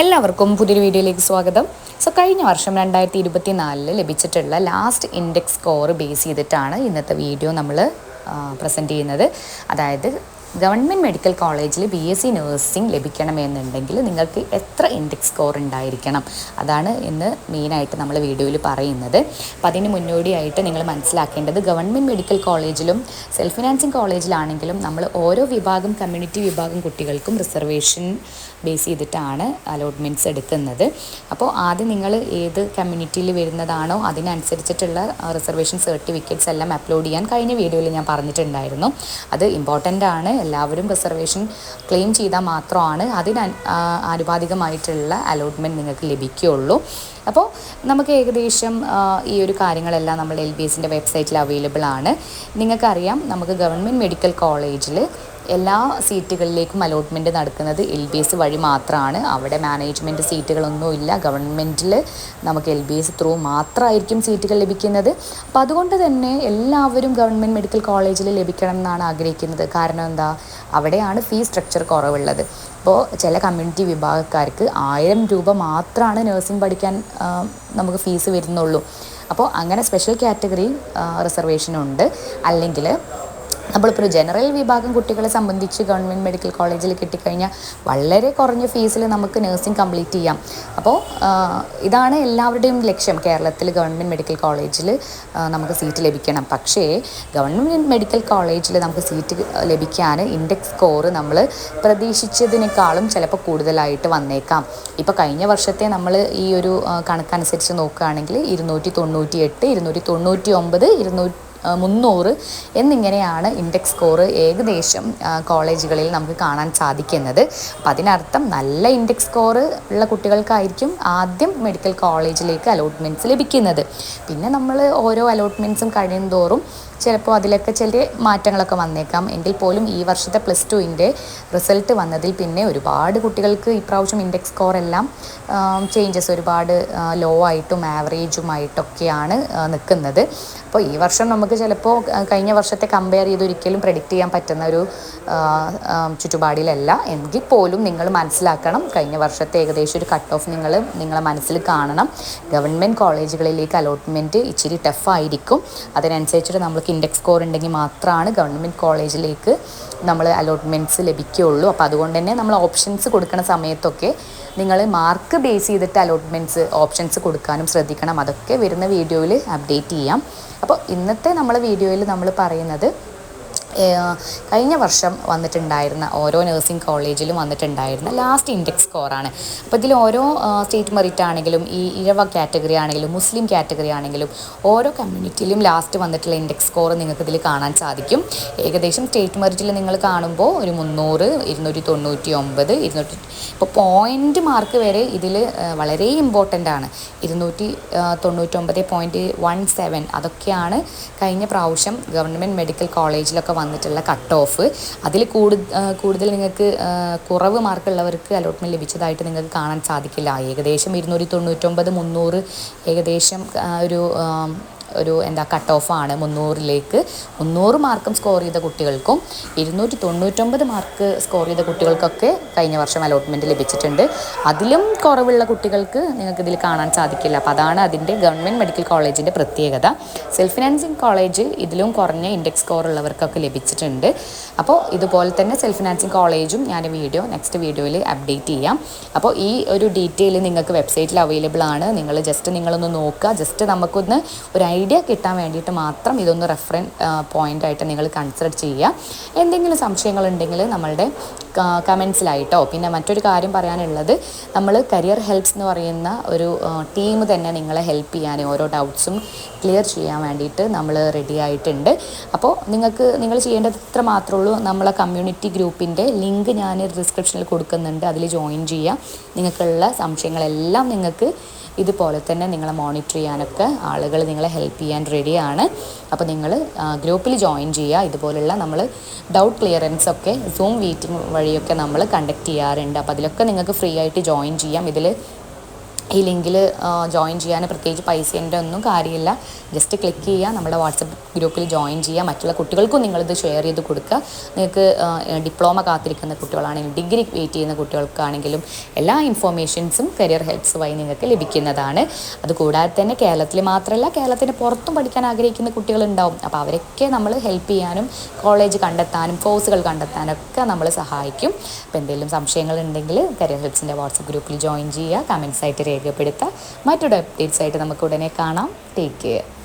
എല്ലാവർക്കും പുതിയൊരു വീഡിയോയിലേക്ക് സ്വാഗതം. സോ കഴിഞ്ഞ വർഷം രണ്ടായിരത്തി ഇരുപത്തി നാലിൽ ലഭിച്ചിട്ടുള്ള ലാസ്റ്റ് ഇൻഡെക്സ് സ്കോർ ബേസ് ചെയ്തിട്ടാണ് ഇന്നത്തെ വീഡിയോ നമ്മൾ പ്രസന്റ് ചെയ്യുന്നത്. അതായത് ഗവൺമെന്റ് മെഡിക്കൽ കോളേജിൽ ബി എസ് സി നഴ്സിംഗ് ലഭിക്കണമെന്നുണ്ടെങ്കിൽ നിങ്ങൾക്ക് എത്ര ഇൻഡെക്സ് സ്കോർ ഉണ്ടായിരിക്കണം? അതാണ് ഇന്ന് മെയിനായിട്ട് നമ്മൾ വീഡിയോയിൽ പറയുന്നത്. അപ്പം അതിന് മുന്നോടിയായിട്ട് നിങ്ങൾ മനസ്സിലാക്കേണ്ടത് ഗവൺമെന്റ് മെഡിക്കൽ കോളേജിലും സെൽഫ് ഫിനാൻസിങ് കോളേജിലാണെങ്കിലും നമ്മൾ ഓരോ വിഭാഗം കമ്മ്യൂണിറ്റി വിഭാഗം കുട്ടികൾക്കും റിസർവേഷൻ ബേസ് ചെയ്തിട്ടാണ് അലോട്ട്മെന്റ്സ് എടുക്കുന്നത്. അപ്പോൾ ആദ്യം നിങ്ങൾ ഏത് കമ്മ്യൂണിറ്റിയിൽ വരുന്നതാണോ അതിനനുസരിച്ചിട്ടുള്ള റിസർവേഷൻ സർട്ടിഫിക്കറ്റ്സ് എല്ലാം അപ്ലോഡ് ചെയ്യാൻ കഴിഞ്ഞ വീഡിയോയിൽ ഞാൻ പറഞ്ഞിട്ടുണ്ടായിരുന്നു. അത് ഇമ്പോർട്ടന്റ് ആണ്. എല്ലാവരും റിസർവേഷൻ ക്ലെയിം ചെയ്താൽ മാത്രമാണ് അതിന് ആനുപാതികമായിട്ടുള്ള അലോട്ട്മെന്റ് നിങ്ങൾക്ക് ലഭിക്കുകയുള്ളൂ. അപ്പോൾ നമുക്ക് ഏകദേശം ഈ ഒരു കാര്യങ്ങളെല്ലാം നമ്മൾ എൽ ബി എസിന്റെ വെബ്സൈറ്റിൽ അവൈലബിൾ ആണ്. നിങ്ങൾക്കറിയാം നമുക്ക് ഗവൺമെന്റ് മെഡിക്കൽ കോളേജിൽ എല്ലാ സീറ്റുകളിലേക്കും അലോട്ട്മെന്റ് നടക്കുന്നത് എൽ ബി എസ് വഴി മാത്രമാണ് അവിടെ മാനേജ്മെന്റ് സീറ്റുകളൊന്നുമില്ല. ഗവൺമെന്റിൽ നമുക്ക് എൽ ബി എസ് ത്രൂ മാത്രമായിരിക്കും സീറ്റുകൾ ലഭിക്കുന്നത്. അപ്പോൾ അതുകൊണ്ട് തന്നെ എല്ലാവരും ഗവൺമെന്റ് മെഡിക്കൽ കോളേജിൽ ലഭിക്കണം എന്നാണ് ആഗ്രഹിക്കുന്നത്. കാരണം എന്താ? അവിടെയാണ് ഫീ സ്ട്രക്ചർ കുറവുള്ളത്. ഇപ്പോൾ ചില കമ്മ്യൂണിറ്റി വിഭാഗക്കാർക്ക് ആയിരം രൂപ മാത്രമാണ് നഴ്സിംഗ് പഠിക്കാൻ നമുക്ക് ഫീസ് വരുന്നുള്ളൂ. അപ്പോൾ അങ്ങനെ സ്പെഷ്യൽ കാറ്റഗറി റിസർവേഷൻ ഉണ്ട്. അല്ലെങ്കിൽ നമ്മളിപ്പോൾ ഒരു ജനറൽ വിഭാഗം കുട്ടികളെ സംബന്ധിച്ച് ഗവൺമെന്റ് മെഡിക്കൽ കോളേജിൽ കിട്ടിക്കഴിഞ്ഞാൽ വളരെ കുറഞ്ഞ ഫീസിൽ നമുക്ക് നഴ്സിംഗ് കംപ്ലീറ്റ് ചെയ്യാം. അപ്പോൾ ഇതാണ് എല്ലാവരുടെയും ലക്ഷ്യം. കേരളത്തിൽ ഗവൺമെന്റ് മെഡിക്കൽ കോളേജിൽ നമുക്ക് സീറ്റ് ലഭിക്കണം. പക്ഷേ ഗവൺമെന്റ് മെഡിക്കൽ കോളേജിൽ നമുക്ക് സീറ്റ് ലഭിക്കാൻ ഇൻഡെക്സ് സ്കോർ നമ്മൾ പ്രതീക്ഷിച്ചതിനേക്കാളും ചിലപ്പോൾ കൂടുതലായിട്ട് വന്നേക്കാം. ഇപ്പോൾ കഴിഞ്ഞ വർഷത്തെ നമ്മൾ ഈ ഒരു കണക്കനുസരിച്ച് നോക്കുകയാണെങ്കിൽ ഇരുന്നൂറ്റി തൊണ്ണൂറ്റി എട്ട് ഇരുന്നൂറ്റി തൊണ്ണൂറ്റി ഒമ്പത് ഇരുന്നൂറ്റി മുന്നൂറ് എന്നിങ്ങനെയാണ് ഇൻഡെക്സ് സ്കോർ ഏകദേശം കോളേജുകളിൽ നമുക്ക് കാണാൻ സാധിക്കുന്നത്. അപ്പം അതിനർത്ഥം നല്ല ഇൻഡെക്സ് സ്കോർ ഉള്ള കുട്ടികൾക്കായിരിക്കും ആദ്യം മെഡിക്കൽ കോളേജിലേക്ക് അലോട്ട്മെന്റ്സ് ലഭിക്കുന്നത്. പിന്നെ നമ്മൾ ഓരോ അലോട്ട്മെന്റ്സും കഴിയുന്തോറും ചിലപ്പോൾ അതിലൊക്കെ ചില മാറ്റങ്ങളൊക്കെ വന്നേക്കാം. എങ്കിൽ പോലും ഈ വർഷത്തെ പ്ലസ് ടുവിന്റെ റിസൾട്ട് വന്നതിൽ പിന്നെ ഒരുപാട് കുട്ടികൾക്ക് ഇപ്രാവശ്യം ഇൻഡെക്സ് സ്കോർ എല്ലാം ചേഞ്ചസ് ഒരുപാട് ലോ ആയിട്ടും ആവറേജുമായിട്ടൊക്കെയാണ് നിൽക്കുന്നത്. അപ്പോൾ ഈ വർഷം നമുക്ക് ചിലപ്പോൾ കഴിഞ്ഞ വർഷത്തെ കമ്പയർ ചെയ്ത് ഒരിക്കലും പ്രെഡിക്റ്റ് ചെയ്യാൻ പറ്റുന്ന ഒരു ചുറ്റുപാടിലല്ല. എങ്കിൽ പോലും നിങ്ങൾ മനസ്സിലാക്കണം കഴിഞ്ഞ വർഷത്തെ ഏകദേശം ഒരു കട്ട് ഓഫ് നിങ്ങൾ നിങ്ങളെ മനസ്സിൽ കാണണം. ഗവൺമെന്റ് കോളേജുകളിലേക്ക് അലോട്ട്മെന്റ് ഇച്ചിരി ടഫായിരിക്കും അതിനനുസരിച്ചിട്ട് നമ്മൾക്ക് ഇൻഡെക്സ് സ്കോർ ഉണ്ടെങ്കിൽ മാത്രമാണ് ഗവൺമെന്റ് കോളേജിലേക്ക് നമ്മൾ അലോട്ട്മെന്റ്സ് ലഭിക്കുകയുള്ളൂ അപ്പോൾ അതുകൊണ്ട് തന്നെ നമ്മൾ ഓപ്ഷൻസ് കൊടുക്കുന്ന സമയത്തൊക്കെ നിങ്ങൾ മാർക്ക് ബേസ് ചെയ്തിട്ട് അലോട്ട്മെന്റ്സ് ഓപ്ഷൻസ് കൊടുക്കാനും ശ്രദ്ധിക്കണം. അതൊക്കെ വരുന്ന വീഡിയോയിൽ അപ്ഡേറ്റ് ചെയ്യാം. അപ്പോൾ ഇന്നത്തെ നമ്മളെ വീഡിയോയിൽ നമ്മൾ പറയുന്നത് കഴിഞ്ഞ വർഷം വന്നിട്ടുണ്ടായിരുന്ന ഓരോ നഴ്സിംഗ് കോളേജിലും വന്നിട്ടുണ്ടായിരുന്ന ലാസ്റ്റ് ഇൻഡെക്സ് സ്കോറാണ് അപ്പോൾ ഇതിൽ ഓരോ സ്റ്റേറ്റ് മെറിറ്റ് ആണെങ്കിലും ഈ ഇഴവ കാറ്റഗറി ആണെങ്കിലും മുസ്ലിം കാറ്റഗറി ആണെങ്കിലും ഓരോ കമ്മ്യൂണിറ്റിയിലും ലാസ്റ്റ് വന്നിട്ടുള്ള ഇൻഡെക്സ് സ്കോർ നിങ്ങൾക്ക് ഇതിൽ കാണാൻ സാധിക്കും. ഏകദേശം സ്റ്റേറ്റ് മെറിറ്റിൽ നിങ്ങൾ കാണുമ്പോൾ ഒരു മുന്നൂറ് ഇരുന്നൂറ്റി തൊണ്ണൂറ്റി ഒമ്പത് ഇരുന്നൂറ്റി ഇപ്പോൾ പോയിന്റ് മാർക്ക് വരെ ഇതിൽ വളരെ ഇമ്പോർട്ടന്റ് ആണ്. ഇരുന്നൂറ്റി തൊണ്ണൂറ്റൊമ്പത് പോയിന്റ് വൺ സെവൻ അതൊക്കെയാണ് കഴിഞ്ഞ പ്രാവശ്യം ഗവൺമെന്റ് മെഡിക്കൽ കോളേജിലൊക്കെ വന്നിട്ടുള്ള കട്ട് ഓഫ് അതിൽ കൂടുതൽ നിങ്ങൾക്ക് കുറവ് മാർക്കുള്ളവർക്ക് അലോട്ട്മെന്റ് ലഭിച്ചതായിട്ട് നിങ്ങൾക്ക് കാണാൻ സാധിക്കില്ല. ഏകദേശം ഇരുന്നൂറ്റി തൊണ്ണൂറ്റൊമ്പത് മുന്നൂറ് ഏകദേശം ഒരു ഒരു എന്താ കട്ട് ഓഫാണ് മുന്നൂറിലേക്ക്. മുന്നൂറ് മാർക്കും സ്കോർ ചെയ്ത കുട്ടികൾക്കും ഇരുന്നൂറ്റി തൊണ്ണൂറ്റൊമ്പത് മാർക്ക് സ്കോർ ചെയ്ത കുട്ടികൾക്കൊക്കെ കഴിഞ്ഞ വർഷം അലോട്ട്മെന്റ് ലഭിച്ചിട്ടുണ്ട്. അതിലും കുറവുള്ള കുട്ടികൾക്ക് നിങ്ങൾക്ക് ഇതിൽ കാണാൻ സാധിക്കില്ല. അപ്പോൾ അതാണ് അതിന്റെ ഗവൺമെന്റ് മെഡിക്കൽ കോളേജിന്റെ പ്രത്യേകത. സെൽഫ് ഫിനാൻസിങ് കോളേജ് ഇതിലും കുറഞ്ഞ ഇൻഡെക്സ് സ്കോർ ഉള്ളവർക്കൊക്കെ ലഭിച്ചിട്ടുണ്ട്. അപ്പോൾ ഇതുപോലെ തന്നെ സെൽഫ് ഫിനാൻസിങ് കോളേജും ഞാൻ വീഡിയോ നെക്സ്റ്റ് വീഡിയോയിൽ അപ്ഡേറ്റ് ചെയ്യാം. അപ്പോൾ ഈ ഒരു ഡീറ്റെയിൽ നിങ്ങൾക്ക് വെബ്സൈറ്റിൽ അവൈലബിൾ ആണ്. നിങ്ങൾ ജസ്റ്റ് നിങ്ങളൊന്ന് നോക്കുക. ജസ്റ്റ് നമുക്കൊന്ന് ഒരു ഐഡിയ കിട്ടാൻ വേണ്ടിയിട്ട് മാത്രം ഇതൊന്ന് റെഫറൻ പോയിന്റ് ആയിട്ട് നിങ്ങൾ കൺസിഡർ ചെയ്യുക. എന്തെങ്കിലും സംശയങ്ങളുണ്ടെങ്കിൽ നമ്മളുടെ കമൻസിലായിട്ടോ പിന്നെ മറ്റൊരു കാര്യം പറയാനുള്ളത് നമ്മൾ കരിയർ ഹെൽപ്സ് എന്ന് പറയുന്ന ഒരു ടീം തന്നെ നിങ്ങളെ ഹെൽപ്പ് ചെയ്യാൻ ഓരോ ഡൗട്ട്സും ക്ലിയർ ചെയ്യാൻ വേണ്ടിയിട്ട് നമ്മൾ റെഡി ആയിട്ടുണ്ട്. അപ്പോൾ നിങ്ങൾക്ക് നിങ്ങൾ ചെയ്യേണ്ടത് ഇത്ര മാത്രമേ ഉള്ളൂ. നമ്മളെ കമ്മ്യൂണിറ്റി ഗ്രൂപ്പിന്റെ ലിങ്ക് ഞാൻ ഡിസ്ക്രിപ്ഷനിൽ കൊടുക്കുന്നുണ്ട്. അതിൽ ജോയിൻ ചെയ്യുക. നിങ്ങൾക്കുള്ള സംശയങ്ങളെല്ലാം നിങ്ങൾക്ക് ഇതുപോലെ തന്നെ നിങ്ങളെ മോണിറ്റർ ചെയ്യാനൊക്കെ ആളുകൾ നിങ്ങളെ ഹെൽപ്പ് ചെയ്യാൻ റെഡിയാണ് അപ്പോൾ നിങ്ങൾ ഗ്രൂപ്പിൽ ജോയിൻ ചെയ്യുക ഇതുപോലുള്ള നമ്മൾ ഡൗട്ട് ക്ലിയറൻസ് ഒക്കെ സൂം മീറ്റിംഗ് വഴിയൊക്കെ നമ്മൾ കണ്ടക്ട് ചെയ്യാറുണ്ട്. അപ്പോൾ അതിലൊക്കെ നിങ്ങൾക്ക് ഫ്രീ ആയിട്ട് ജോയിൻ ചെയ്യാം. ഇതിൽ ഈ ലിങ്കിൽ ജോയിൻ ചെയ്യാൻ പ്രത്യേകിച്ച് പൈസേന്റെ ഒന്നും കാര്യമില്ല. ജസ്റ്റ് ക്ലിക്ക് ചെയ്യുക. നമ്മുടെ വാട്സപ്പ് ഗ്രൂപ്പിൽ ജോയിൻ ചെയ്യുക. മറ്റുള്ള കുട്ടികൾക്കും നിങ്ങളിത് ഷെയർ ചെയ്ത് കൊടുക്കുക. നിങ്ങൾക്ക് ഡിപ്ലോമ കാത്തിരിക്കുന്ന കുട്ടികളാണെങ്കിലും ഡിഗ്രി വെയിറ്റ് ചെയ്യുന്ന കുട്ടികൾക്കാണെങ്കിലും എല്ലാ ഇൻഫോർമേഷൻസും കരിയർ ഹെൽപ്സ് വഴി നിങ്ങൾക്ക് ലഭിക്കുന്നതാണ്. അതുകൂടാതെ തന്നെ കേരളത്തിൽ മാത്രമല്ല കേരളത്തിന് പുറത്തും പഠിക്കാൻ ആഗ്രഹിക്കുന്ന കുട്ടികളുണ്ടാവും. അപ്പോൾ അവരൊക്കെ നമ്മൾ ഹെൽപ്പ് ചെയ്യാനും കോളേജ് കണ്ടെത്താനും കോഴ്സുകൾ കണ്ടെത്താനൊക്കെ നമ്മൾ സഹായിക്കും. അപ്പോൾ എന്തെങ്കിലും സംശയങ്ങളുണ്ടെങ്കിൽ കരിയർ ഹെൽപ്സിന്റെ വാട്സപ്പ് ഗ്രൂപ്പിൽ ജോയിൻ ചെയ്യുക. കമൻസ് ആയിട്ട് രേഖപ്പെടുത്തുക മറ്റൊരു അപ്ഡേറ്റ്സ് ആയിട്ട് നമുക്ക് ഉടനെ കാണാം. Take care